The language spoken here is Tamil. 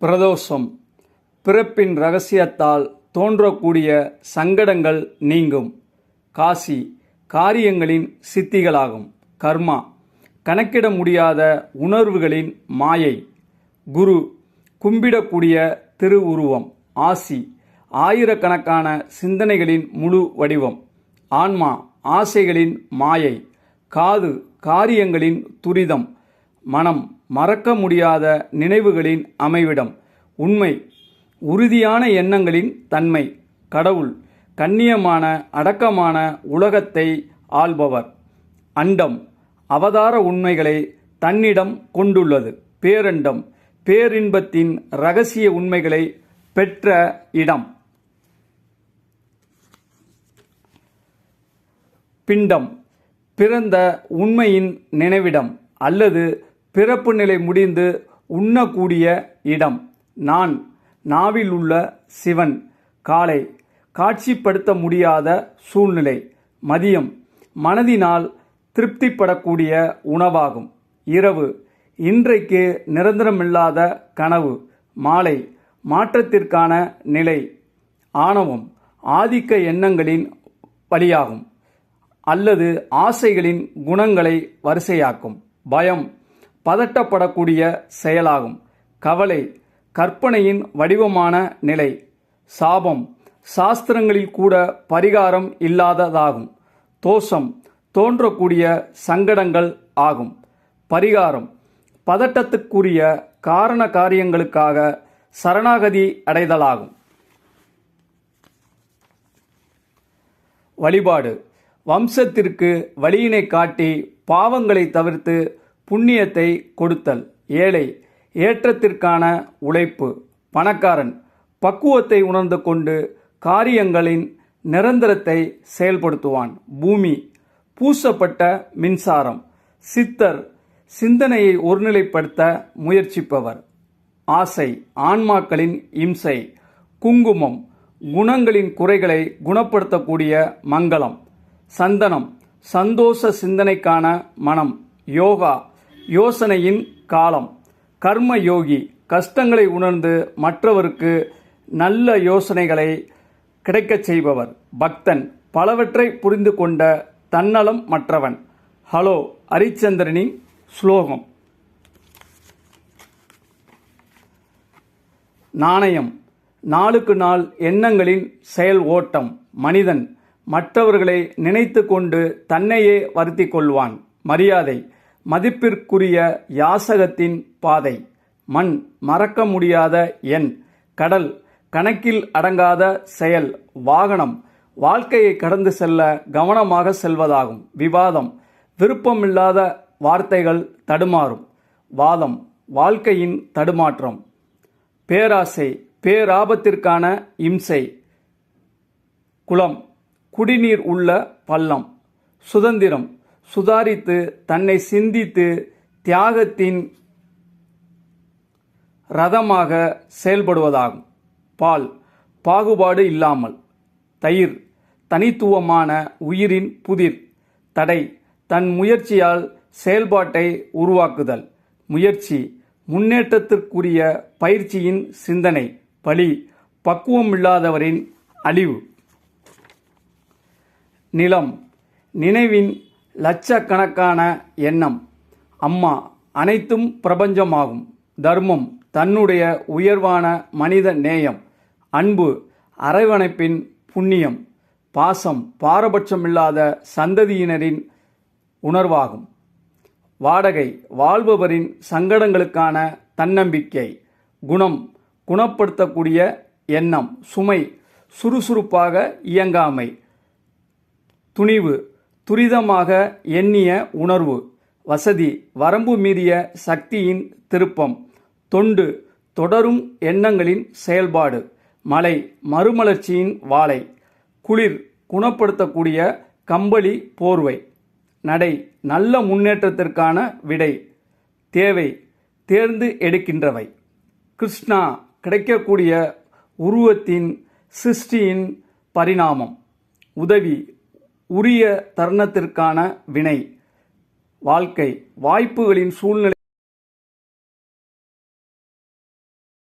பிரதோஷம். பிறப்பின் ரகசியத்தால் தோன்றக்கூடிய சங்கடங்கள் நீங்கும். காசி காரியங்களின் சித்திகளாகும். கர்மா கணக்கிட முடியாத உணர்வுகளின் மாயை. குரு கும்பிடக்கூடிய திருவுருவம். ஆசி ஆயிரக்கணக்கான சிந்தனைகளின் முழு வடிவம். ஆன்மா ஆசைகளின் மாயை. காது காரியங்களின் துரிதம். மனம் மறக்க முடியாத நினைவுகளின் அமைவிடம். உண்மை உறுதியான எண்ணங்களின் தன்மை. கடவுள் கண்ணியமான அடக்கமான உலகத்தை ஆள்பவர். அண்டம் அவதார உண்மைகளை தன்னிடம் கொண்டுள்ளது. பேரண்டம் பேரின்பத்தின் ரகசிய உண்மைகளை பெற்ற இடம். பிண்டம் பிறந்த உண்மையின் நினைவிடம் அல்லது பிறப்பு நிலை முடிந்து உண்ணக்கூடிய இடம். நான் நாவில் உள்ள சிவன். காலை காட்சிப்படுத்த முடியாத சூழ்நிலை. மதியம் மனதினால் திருப்திப்படக்கூடிய உணவாகும். இரவு இன்றைக்கு நிரந்தரமில்லாத கனவு. மாலை மாற்றத்திற்கான நிலை. ஆணவம் ஆதிக்க எண்ணங்களின் வழியாகும். அல்லது ஆசைகளின் குணங்களை வரிசையாக்கும். பயம் பதட்டப்படக்கூடிய செயலாகும். கவலை கற்பனையின் வடிவமான நிலை. சாபம் சாஸ்திரங்களில் கூட பரிகாரம் இல்லாததாகும். தோஷம் தோன்றக்கூடிய சங்கடங்கள் ஆகும். பரிகாரம் பதட்டத்துக்குரிய காரண காரியங்களுக்காக சரணாகதி அடைதலாகும். வழிபாடு வம்சத்திற்கு வழியினை காட்டி பாவங்களை தவிர்த்து புண்ணியத்தை கொடுத்தல். ஏழை ஏற்றத்திற்கான உழைப்பு. பணக்காரன் பக்குவத்தை உணர்ந்து கொண்டு காரியங்களின் நிரந்தரத்தை செயல்படுத்துவான். பூமி பூசப்பட்ட மின்சாரம். சித்தர் சிந்தனையை ஒருநிலைப்படுத்த முயற்சிப்பவர். ஆசை ஆன்மாக்களின் இம்சை. குங்குமம் குணங்களின் குறைகளை குணப்படுத்தக்கூடிய மங்களம். சந்தனம் சந்தோஷ சிந்தனைக்கான மனம். யோகா யோசனையின் காலம். கர்ம யோகி கஷ்டங்களை உணர்ந்து மற்றவருக்கு நல்ல யோசனைகளை கிடைக்கச் செய்பவர். பக்தன் பலவற்றை புரிந்து கொண்ட தன்னலம் மற்றவன். ஹலோ ஹரிச்சந்திரனின் ஸ்லோகம். நாணயம். நாளுக்கு நாள் எண்ணங்களின் செயல் ஓட்டம். மனிதன் மற்றவர்களை நினைத்து கொண்டு தன்னையே வருத்தி கொள்வான். மரியாதை. மதிப்பிற்குரிய யாசகத்தின் பாதை. மண் மறக்க முடியாத எண். கடல் கணக்கில் அடங்காத செயல். வாகனம் வாழ்க்கையை கடந்து செல்ல கவனமாக செல்வதாகும். விவாதம் விருப்பமில்லாத வார்த்தைகள் தடுமாறும். வாதம் வாழ்க்கையின் தடுமாற்றம். பேராசை பேராபத்திற்கான இம்சை. குளம் குடிநீர் உள்ள பள்ளம். சுதந்திரம் சுதாரித்து தன்னை சிந்தித்து தியாகத்தின் ரதமாக செயல்படுவதாகும். பால் பாகுபாடு இல்லாமல். தயிர் தனித்துவமான உயிரின் புதிர். தடை தன் முயற்சியால் செயல்பாட்டை உருவாக்குதல். முயற்சி முன்னேற்றத்திற்குரிய பயிற்சியின் சிந்தனை. பலி பக்குவமில்லாதவரின் அழிவு. நிலம் நினைவின் லட்சக்கணக்கான எண்ணம். அம்மா அனைத்தும் பிரபஞ்சமாகும். தர்மம் தன்னுடைய உயர்வான மனித நேயம். அன்பு அரவணைப்பின் புண்ணியம். பாசம் பாரபட்சமில்லாத சந்ததியினரின் உணர்வாகும். வாடகை வாழ்பவரின் சங்கடங்களுக்கான தன்னம்பிக்கை. குணம் குணப்படுத்தக்கூடிய எண்ணம். சுமை சுறுசுறுப்பாக இயங்காமை. துணிவு துரிதமாக எண்ணிய உணர்வு வசதி வரம்பு மீறிய சக்தியின் திருப்பம் தொண்டு தொடரும் எண்ணங்களின் செயல்பாடு மலை மறுமலர்ச்சியின் வாழை குளிர் குணப்படுத்தக்கூடிய கம்பளி போர்வை நடை நல்ல முன்னேற்றத்திற்கான விடை தேவை தேர்ந்து எடுக்கின்றவை. கிருஷ்ணா கிடைக்கக்கூடிய உருவத்தின் சிருஷ்டியின் பரிணாமம் உதவி உரிய தருணத்திற்கான வினை. வாழ்க்கை வாய்ப்புகளின் சூழ்நிலை